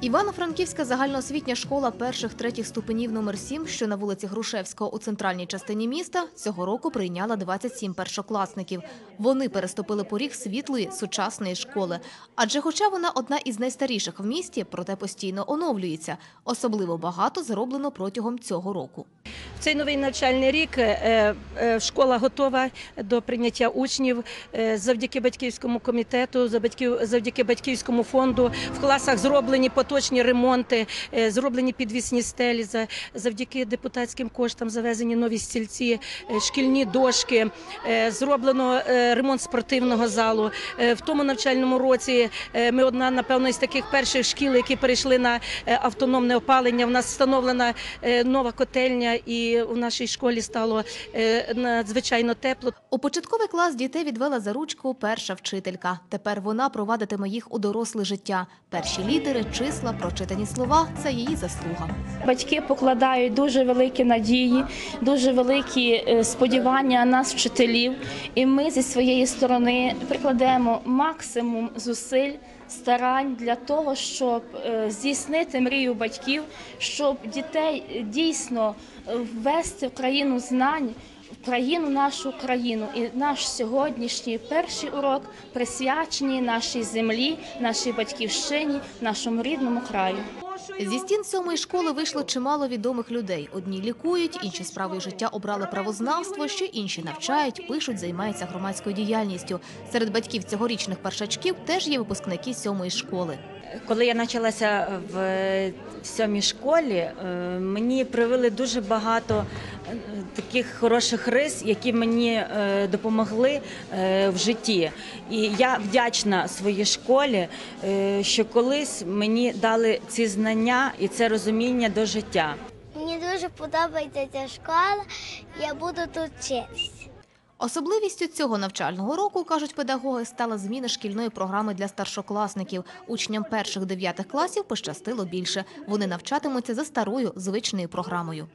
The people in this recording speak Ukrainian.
Івано-Франківська загальноосвітня школа перших третіх ступенів номер 7, що на вулиці Грушевського у центральній частині міста, цього року прийняла 27 першокласників. Вони переступили поріг світлої сучасної школи. Адже, хоча вона одна із найстаріших в місті, проте постійно оновлюється. Особливо багато зроблено протягом цього року. В цей новий навчальний рік е, е, школа готова до прийняття учнів Е, завдяки батьківському комітету, завдяки батьківському фонду. В класах зроблені поточні ремонти, е, зроблені підвісні стелі, за- завдяки депутатським коштам завезені нові стільці, е, шкільні дошки, е, зроблено ремонт спортивного залу. В тому навчальному році ми одна, напевно, із таких перших шкіл, які перейшли на автономне опалення. У нас встановлена нова котельня, і у нашій школі стало надзвичайно тепло. У початковий клас дітей відвела за ручку перша вчителька. Тепер вона провадитиме їх у доросле життя. Перші літери, числа, прочитані слова – це її заслуга. Батьки покладають дуже великі надії, дуже великі е, сподівання на нас, вчителів. І ми зі своєї сторони прикладемо максимум зусиль. Старань для того, щоб е, здійснити мрію батьків, щоб дітей е, дійсно ввести в країну знань, країну нашу країну. І наш сьогоднішній перший урок присвячений нашій землі, нашій батьківщині, нашому рідному краю. Зі стін сьомої школи вийшло чимало відомих людей. Одні лікують, інші справою життя обрали правознавство, ще інші навчають, пишуть, займаються громадською діяльністю. Серед батьків цьогорічних першачків теж є випускники сьомої школи. Коли я почалася в сьомій школі, е, мені привили дуже багато е, таких хороших рис, які мені е, допомогли в житті. І я вдячна своїй школі, що колись мені дали ці знання і це розуміння до життя. Мені дуже подобається ця школа, я буду тут вчитися. Особливістю цього навчального року, кажуть педагоги, стала зміна шкільної програми для старшокласників. Учням перших дев'ятих класів пощастило більше. Вони навчатимуться за старою звичною програмою.